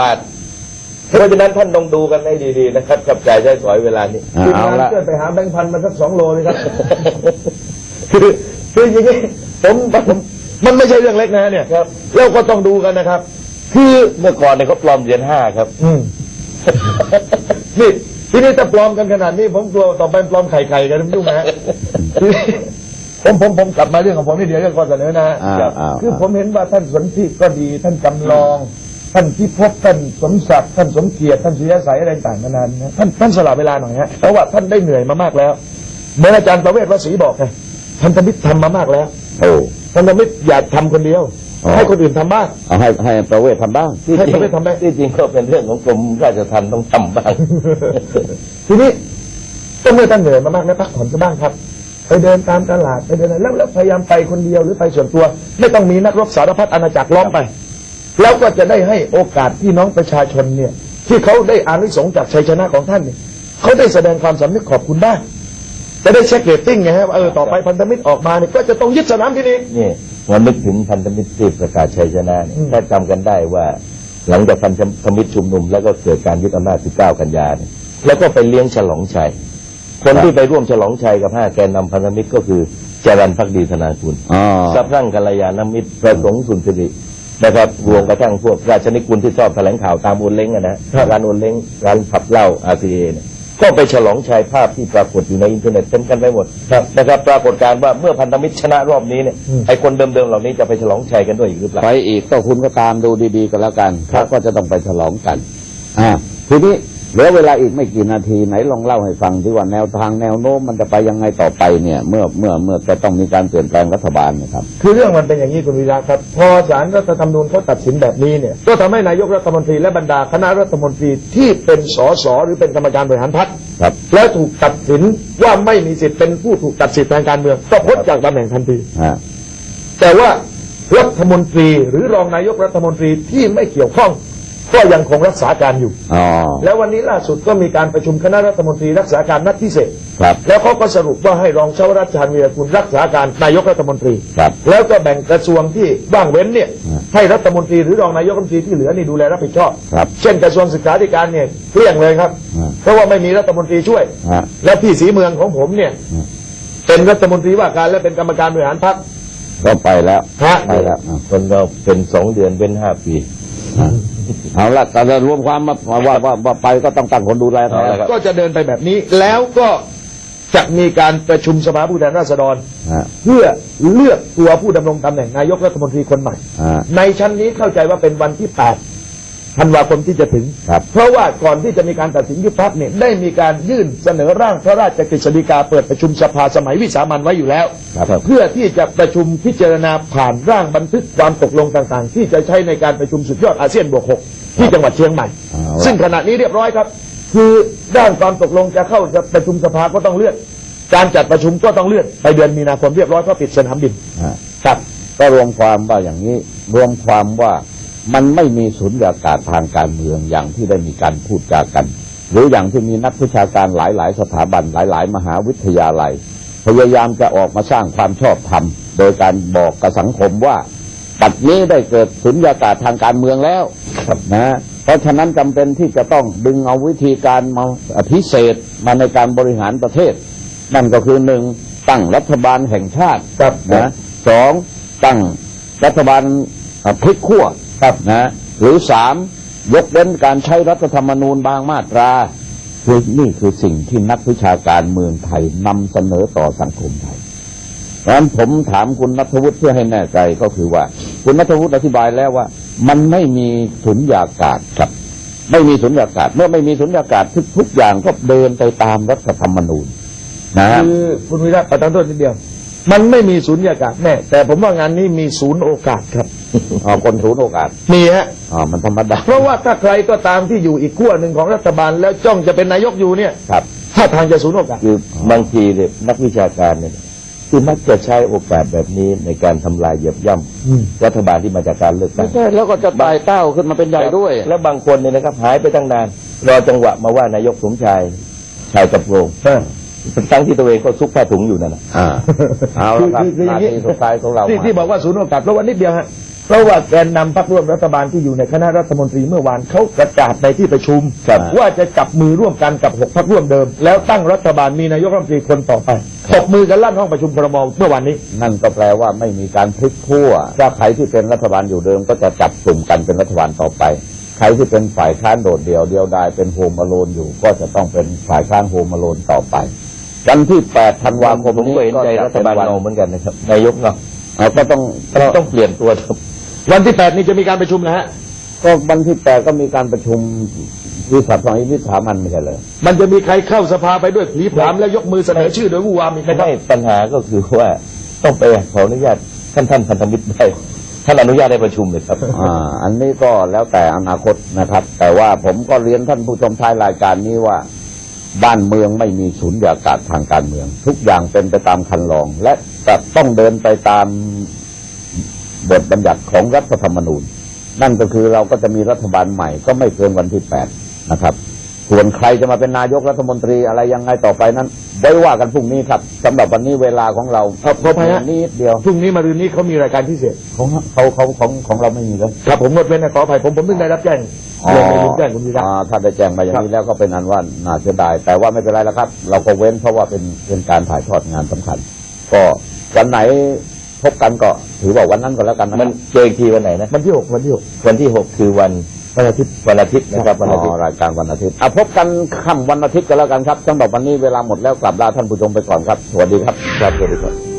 บาทเพราะฉะนั้นท่านต้องดูกันให้ดีๆนะครับจับจ่ายใช้สอยเวลานี้อ่าทีมเอางานละ เกินไปหาแบงค์พันมาสักสองโลเลยครับ คือคืออย่างนี้ผมผมมันไม่ใช่เรื่องเล็กนะเนี่ยครับเราก็ต้องดูกันนะครับ คือเมื่อก่อนเนี่ยเขาปลอมเหรียญห้าครับ อืมนี่ทีนี้ถ้าปลอมกันขนาดนี้ผมกลัวต่อไปปลอมไข่ไข่กันยุ่งนะฮะทีนี้ผมผมผมกลับมาเรื่องของผมนี่เดียวเรื่องข้อเสนอนะฮะอ่าครับอ่า คือผมเห็นว่าท่านสนธิก็ดีท่านจำลอง ท่านพิภพท่านสมศักดิ์ท่านสมเกียรติท่านสุริยสัยอะไรต่างๆนานานะท่านท่านสละเวลาหน่อยฮะเพราะว่าท่านได้เหนื่อยมามากแล้วเหมื่อนอาจารย์ประเวศวสีบอกไงท่านธมิตรทำมามากแล้วโอ้ท่านธมิตรอยากทำคนเดียวอ๋อให้คนอื่นทำบ้างเอาให้ให้ประเวททำบ้างที่ให้จริเขางไปทำได้ที่จริงก็เป็นเรื่องของกรมราชทัณฑ์ต้องทำบ้างทีนี้ก็เมื่อท่านเหนื่อยมามากนะพักผ่อนก็บ้างครับไปเดินตามตลาดไปเดินอะไรแล้วแล้วพยายามไปคนเดียวหรือไปส่วนตัว ไม่ต้องมีนักรบสารพัดอาณาจักรล้อมไป แล้วก็จะได้ให้โอกาสพี่น้องประชาชนเนี่ย ที่เขาได้อานิสงส์จากชัยชนะของท่านเนี่ยเขาได้แสดงความสำนึกขอบคุณได้จะได้เช็คเรตติ้งไงฮะว่าเออต่อไปพันธมิตรออกมาเนี่ยก็จะต้องยึดสนามที่นี้นี่วันนึกถึงพันธมิตรที่ประกาศชัยชนะเนี่ยอืมถ้าจำกันได้ว่า หลังจากพันธมิตรชุมนุม แล้วก็เกิดการยึดอำนาจ 19 กันยาเนี่ยแล้วก็ไปเลี้ยงฉลองชัย คนที่ไปร่วมฉลองชัยกับห้าแกนนำพันธมิตรก็คือจรันพักดีธนาคุณอ๋อสัพรั่งกัลยาณมิตรประสงค์สุนทริ นะครับรวมกระทั่งพวกราชนิกุลที่ชอบแถลงข่าวตามโอนเล้งอะนะร้านโอนเล้งร้านผับเหล้าอาซีเอเนี่ยก็ไปฉลองชัยภาพที่ปรากฏอยู่ในอินเทอร์เน็ตเต็มกันไปหมดนะครับปรากฏการณ์ว่าเมื่อพันธมิตรชนะรอบนี้เนี่ยไอ้คนเดิมๆเหล่านี้จะไปฉลองชัยกันด้วยอีกหรือเปล่าไปอีกก็คุณก็ตามดูดีๆกันแล้วกันครับเขาก็จะต้องไปฉลองกันอ่าทีนี้ เหลือเวลาอีกไม่กี่นาทีไหนลองเล่าให้ฟังที่ว่าแนวทางแนวโน้มมันจะไปยังไงต่อไปเนี่ยเมื่อเมื่อเมื่อจะต้องมีการเปลี่ยนแปลงรัฐบาลเนะครับ คือเรื่องมันเป็นอย่างนี้คุณวีระครับ พอศาลรัฐธรรมนูญเขาตัดสินแบบนี้เนี่ยก็ทำให้นายกรัฐมนตรีและบรรดาคณะรัฐมนตรีที่เป็นสสหรือเป็นกรรมการบริหารพรรคครับแล้วถูกตัดสินว่าไม่มีสิทธิ์เป็นผู้ถูกตัดสิทธิ์ทางการเมืองก็พ้นจากตำแหน่งทันทีฮะแต่ว่ารัฐมนตรีหรือรองนายกรัฐมนตรีที่ไม่เกี่ยวข้อง ก็ยังคงรักษาการอยู่ อ๋อ แล้ววันนี้ล่าสุดก็มีการประชุมคณะรัฐมนตรีรักษาการนัดพิเศษ ครับ แล้วเขาก็สรุปว่าให้รองชาวรัชชานวีรกุลรักษาการนายกรัฐมนตรี ครับ แล้วก็แบ่งกระทรวงที่ว่างเว้นเนี่ยอืมให้รัฐมนตรีหรือรองนายกรัฐมนตรีที่เหลือนี่ดูแลรับผิดชอบ ครับเช่นกระทรวงศึกษาธิการเนี่ยเกลี้ยงเลยครับอืมเพราะว่าไม่มีรัฐมนตรีช่วย ฮะ และพี่สีเมืองของผมเนี่ยอืม เป็นรัฐมนตรีว่าการและเป็นกรรมการบริหารพรรค ก็ไปแล้ว ฮะ ไปแล้วอะคนเราเป็นสองเดือนเป็นห้าปีอะ เอาละแต่จะรวมความมาว่าว่าว่าไปก็ต้องตั้งคนดูแลเขาแล้วครับ ก็จะเดินไปแบบนี้แล้วก็จะมีการประชุมสภาผู้แทนราษฎร ฮะ เพื่อเลือกตัวผู้ดำรงตำแหน่งนายกรัฐมนตรีคนใหม่ ฮะ ในชั้นนี้เข้าใจว่าเป็นวันที่ 8 ธันวาคมที่จะถึง ครับ เพราะว่าก่อนที่จะมีการตัดสินยุบพักเนี่ยได้มีการยื่นเสนอร่างพระราชกฤษฎีกาเปิดประชุมสภาสมัยวิสามันไว้อยู่แล้ว ครับ เพื่อที่จะประชุมพิจารณาผ่านร่างบันทึกความตกลงต่างๆ ที่จะใช้ในการประชุมสุดยอดอาเซียนบวกหกที่จังหวัดเชียงใหม่ เอาละ ซึ่งขณะนี้เรียบร้อยครับ คือด้านความตกลงจะเข้าประชุมสภาก็ต้องเลื่อนการจัดประชุมก็ต้องเลื่อนไปเดือนมีนาคมเรียบร้อยเพราะปิดสนามบิน ฮะครับ ก็รวมความว่าอย่างนี้ รวมความว่า มันไม่มีสุญญากาศทางการเมืองอย่างที่ได้มีการพูดจากัน หรืออย่างที่มีนักวิชาการหลาย ๆ สถาบันหลาย ๆ มหาวิทยาลัย พยายามจะออกมาสร้างความชอบธรรม โดยการบอกกับสังคมว่าปัจนี้ได้เกิดสุญญากาศทางการเมืองแล้วนะเพราะฉะนั้นจำเป็นที่จะต้องดึงเอาวิธีการมาพิเศษมาในการบริหารประเทศ นั่นก็คือหนึ่งตั้งรัฐบาลแห่งชาติครับนะสองตั้งรัฐบาลเอ่อพลิกขั้ว ครับนะหรือสามยกเว้นการใช้รัฐธรรมนูญบางมาตราคือนี่คือสิ่งที่นักวิชาการเมืองไทยนำเสนอต่อสังคมไทยเพราะฉะนั้นผมถามคุณนัทวุฒิเพื่อให้แน่ใจก็คือว่า คุณนัทวุฒิอธิบายแล้วว่า มันไม่มีสุญญากาศครับ ไม่มีสุญญากาศ เมื่อไม่มีสุญญากาศทุกทุกอย่างก็เดินไปตามรัฐธรรมนูญนะฮะคือคุณวิระประทานโทษนิดเดียว มันไม่มีศูนย์อากาศแน่แต่ผมว่างานนี้มีศูนย์โอกาสครับ อ๋อคนศูนย์โอกาสมีฮะ อ๋อมันธรรมดาเพราะว่าถ้าใครก็ตามที่อยู่อีกขั้วหนึ่งของรัฐบาลแล้วจ้องจะเป็นนายกอยู่เนี่ยครับ ถ้าทางจะศูนย์โอกาสคือบางทีเนี่ยนักวิชาการเนี่ยคือมักจะใช้โอกาสแบบนี้ในการทำลายเหยียบย่อืมำรัฐบาลที่มาจากการเลือกตั้ไม่งใช่แล้วก็จะตายเต้าขึ้นมาเป็นใหญ่ด้วย แล้วบางคนเนี่ยนะครับหายไปตั้งนาน รอจังหวะมาว่านายกสมชายชายกับโรงเออ ทั้งที่ตัวเองก็ซุกผ้าถุงอยู่นั่นนะอ่า เอาละครับคือคือนาอย่างนี้ทีสุดท้ายของเราที่มาที่บอกว่าศูนย์โอกาสเพราะว่านิดเดียวฮะ เพราะว่าแกนนำพรรคร่วมรัฐบาลที่อยู่ในคณะรัฐมนตรีเมื่อวานเขาประกาศในที่ประชุม ครับว่าจะจับมือร่วมกันกับหกพรรคร่วมเดิม แล้วตั้งรัฐบาลมีนายกรัฐมนตรีคนต่อไปตบมือกันลั่นห้องประชุมครมเมื่อวานนี้ นั่นก็แปลว่าไม่มีการพลิกขั้วถ้าใครที่เป็นรัฐบาลอยู่เดิมก็จะจับกลุ่มกันเป็นรัฐบาลต่อไป ใครที่เป็นฝ่ายค้านโดดเดี่ยวเดียวดายเป็นโฮมอโลนอยู่ ก็จะต้องเป็นฝ่ายค้านโฮมอโลนต่อไปวันที่8ธันวาคมผมนี้ก็เห็นใจจะรัฐบาลป็นวันเราเหมือนกันนะครับนายกเนาะเอาก็ต้องก็ต้องเปลี่ยนตัวครับ วันที่แปดนี้จะมีการประชุมนะฮะ ก็วันที่แปดก็มีการประชุมวิสาสองวิสามันไม่ใช่เลยมันจะมีใครเข้าสภาไปด้วยผีผลามแล้วยกมือเสนอชื่อโดยวูวามอีกไหมไม่ครับ ได้ปัญหาก็คือว่าต้องไปขออนุญาตท่านท่านพันธมิตรได้ท่านอนุญาตได้ประชุมเลยครับอ่าอันนี้ก็แล้วแต่อนาคตนะครับ แต่ว่าผมก็เรียนท่านผู้ชมท้ายรายการนี้ว่า บ้านเมืองไม่มีศูนย์ยากาศทางการเมือง ทุกอย่างเป็นไปตามคันลอง และจะต้องเดินไปตาม บทบัญญัติของรัฐธรรมนูญ นั่นก็คือเราก็จะมีรัฐบาลใหม่ก็ไม่เกินวันที่แปดนะครับ ส่วนใครจะมาเป็นนายกรัฐมนตรีอะไรยังไงต่อไปนั้นไว้ว่ากันพรุ่งนี้ครับสำหรับวันนี้เวลาของเราครับขออภัยฮะนิดเดียวพรุ่งนี้มารืนนี้เขามีรายการพิเศษของเขาเขาของของเราไม่มีเลยครับผมงดเว้นนะขออภัยผมผมเพิ่งได้รับแจ้งเรียนในลืมแจ้งคุณวีระอ่าถ้าได้แจ้งมาอย่างนี้แล้วก็เป็นอันว่าน่าเสียดายแต่ว่าไม่เป็นไรแล้วครับ เราก็เว้นเพราะว่าเป็นเป็นการถ่ายทอดงานสำคัญ ก็วันไหนพ บกันก็ถือว่าวันนั้นก็แล้วกันนะมันเจออีกทีวันไหนนะ วันที่หกวันที่หกวันที่หกคือวันวันอาทิตย์ วันอาทิตย์นะครับวันอาทิตอ๋ย์อรายการวันอาทิตย์อะพบกันค่ำวันอาทิตย์ก็แล้วกันครับสำหรับวันนี้เวลาหมดแล้วกลับลาท่านผู้ชมไปก่อนครับ สวัสดีครับ ครับสวัสดีครับ